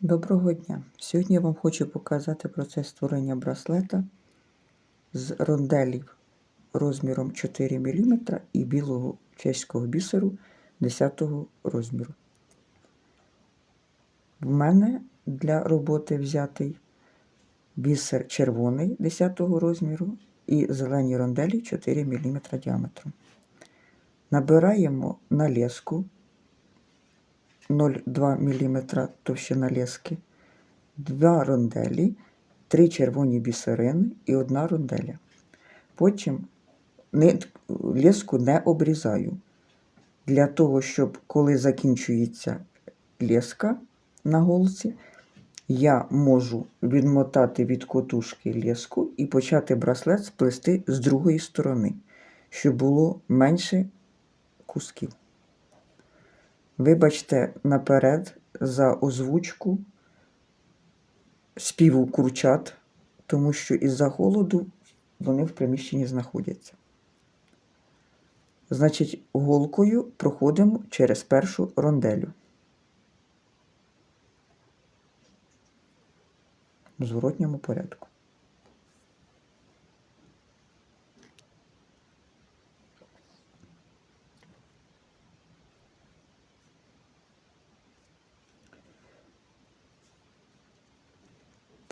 Доброго дня! Сьогодні я вам хочу показати процес створення браслета з ронделів розміром 4 мм і білого чеського бісеру 10 розміру. В мене для роботи взятий бісер червоний 10 розміру і зелені ронделі 4 мм діаметром. Набираємо на леску 0,2 мм товщина лески, 2 ронделі, 3 червоні бісерини і 1 ронделя. Потім леску не обрізаю. Для того, щоб коли закінчується леска на голці, я можу відмотати від котушки леску і почати браслет сплести з другої сторони, щоб було менше кусків. Вибачте наперед за озвучку співу курчат, тому що із-за холоду вони в приміщенні знаходяться. Значить, голкою проходимо через першу ронделю. В зворотньому порядку.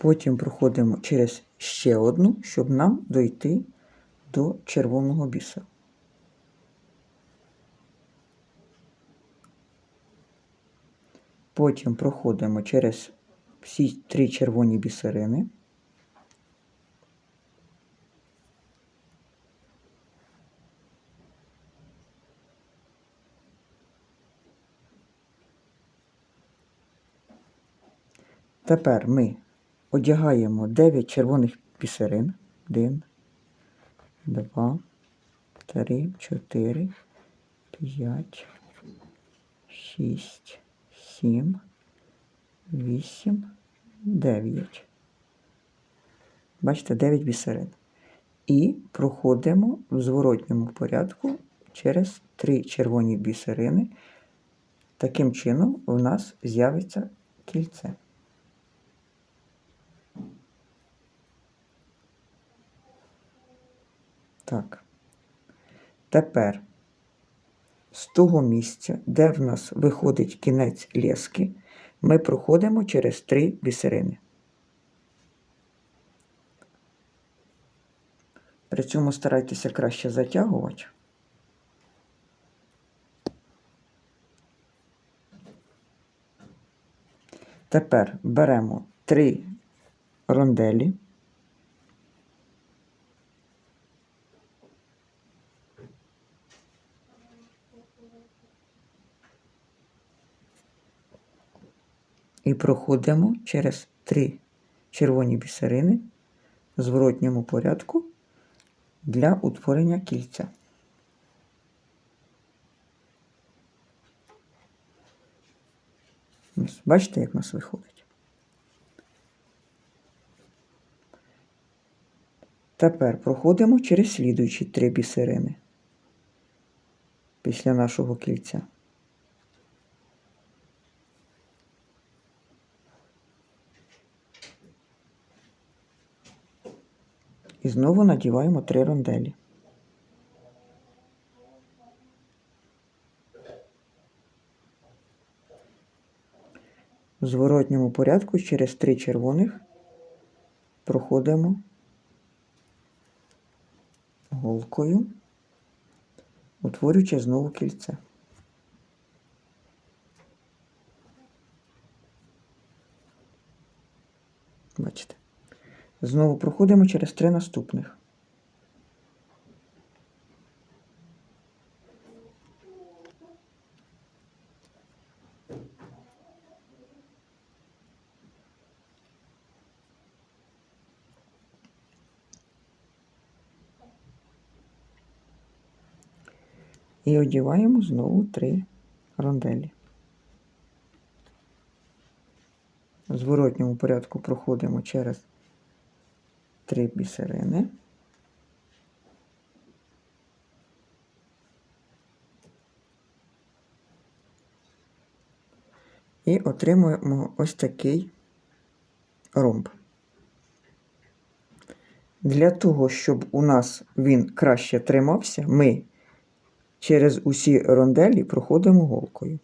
Потім проходимо через ще одну, щоб нам дойти до червоного бісеру. Потім проходимо через всі три червоні бісерини. Тепер ми одягаємо 9 червоних бісерин. 1, 2, 3, 4, 5, 6, 7, 8, 9. Бачите, 9 бісерин. І проходимо в зворотньому порядку через 3 червоні бісерини. Таким чином у нас з'явиться кільце. Так. Тепер з того місця, де в нас виходить кінець лески, ми проходимо через три бісерини. При цьому старайтеся краще затягувати. Тепер беремо три ронделі. І проходимо через три червоні бісерини в зворотньому порядку для утворення кільця. Бачите, як у нас виходить? Тепер проходимо через слідуючі три бісерини після нашого кільця. Знову надіваємо три ронделі. В зворотньому порядку через три червоних проходимо голкою, утворюючи знову кільце. Бачите? Знову проходимо через три наступних. І одіваємо знову три ронделі. Зворотньому порядку проходимо через три бісерини. І отримуємо ось такий ромб. Для того, щоб у нас він краще тримався, ми через усі ронделі проходимо голкою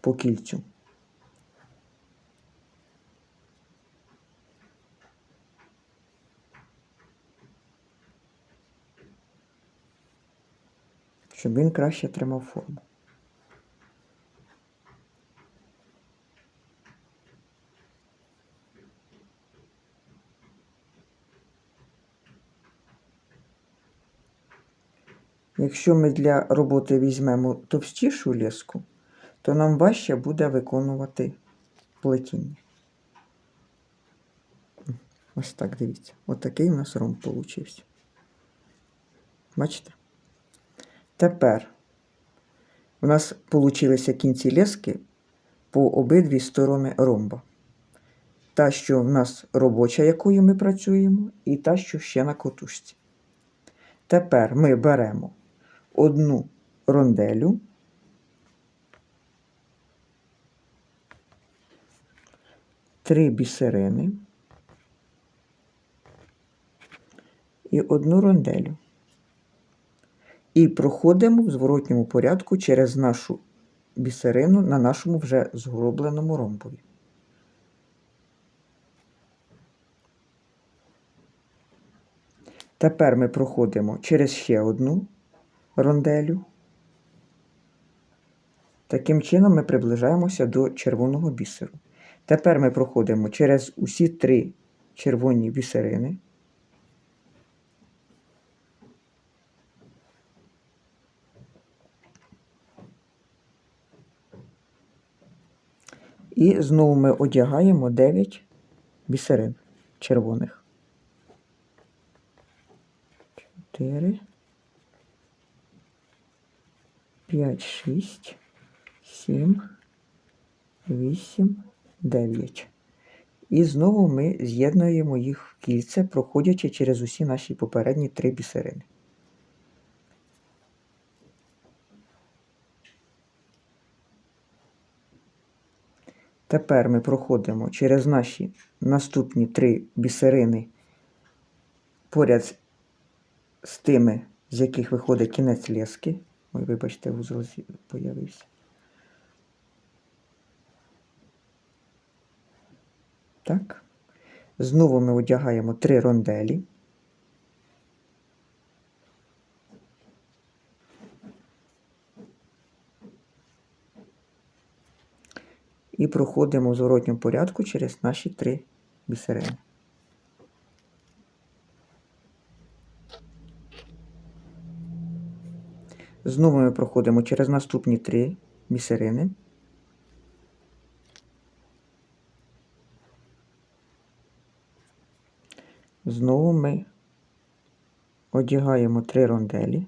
по кільцю. Щоб він краще тримав форму. Якщо ми для роботи візьмемо товстішу леску, то нам важче буде виконувати плетіння. Ось так дивіться. Ось такий у нас ромб получився. Бачите? Тепер у нас получилися кінці лески по обидві сторони ромба. Та, що в нас робоча, якою ми працюємо, і та, що ще на котушці. Тепер ми беремо одну ронделю, три бісерини і одну ронделю. І проходимо в зворотньому порядку через нашу бісерину на нашому вже зробленому ромбові. Тепер ми проходимо через ще одну ронделю. Таким чином ми приближаємося до червоного бісеру. Тепер ми проходимо через усі три червоні бісерини. І знову ми одягаємо 9 бісерин червоних. 4, 5, 6, 7, 8, 9. І знову ми з'єднуємо їх в кільце, проходячи через усі наші попередні три бісерини. Тепер ми проходимо через наші наступні три бісерини поряд з тими, з яких виходить кінець лески. Ой, вибачте, вузол з'я- появився. Так. Знову ми одягаємо три ронделі. І проходимо в зворотньому порядку через наші три бісерини. Знову ми проходимо через наступні три бісерини. Знову ми одягаємо три ронделі.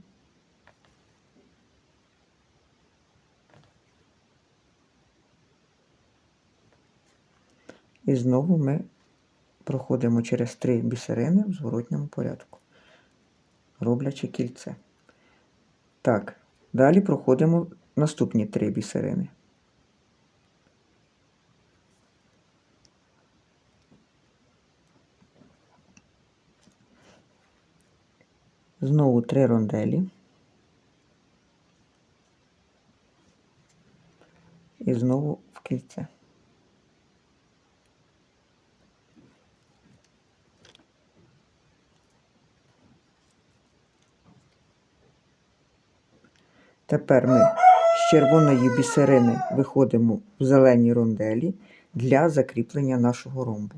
І знову ми проходимо через три бісерини в зворотньому порядку, роблячи кільце. Так, далі проходимо наступні три бісерини. Знову три ронделі. І знову в кільце. Тепер ми з червоної бісерини виходимо в зелені ронделі для закріплення нашого ромбу.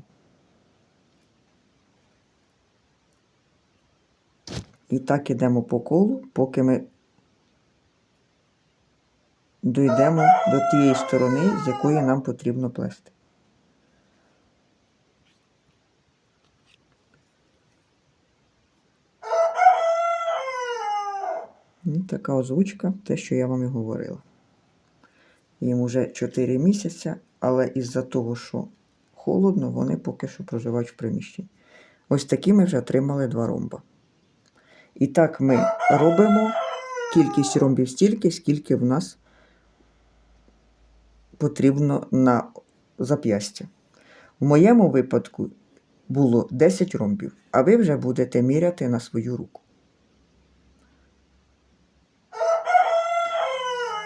І так ідемо по колу, поки ми дійдемо до тієї сторони, з якої нам потрібно плести. Така озвучка, те, що я вам і говорила. Їм уже 4 місяці, але із-за того, що холодно, вони поки що проживають в приміщенні. Ось такі ми вже отримали два ромба. І так ми робимо кількість ромбів стільки, скільки в нас потрібно на зап'ястя. У моєму випадку було 10 ромбів, а ви вже будете міряти на свою руку.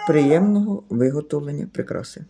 Приємного виготовлення прикраси.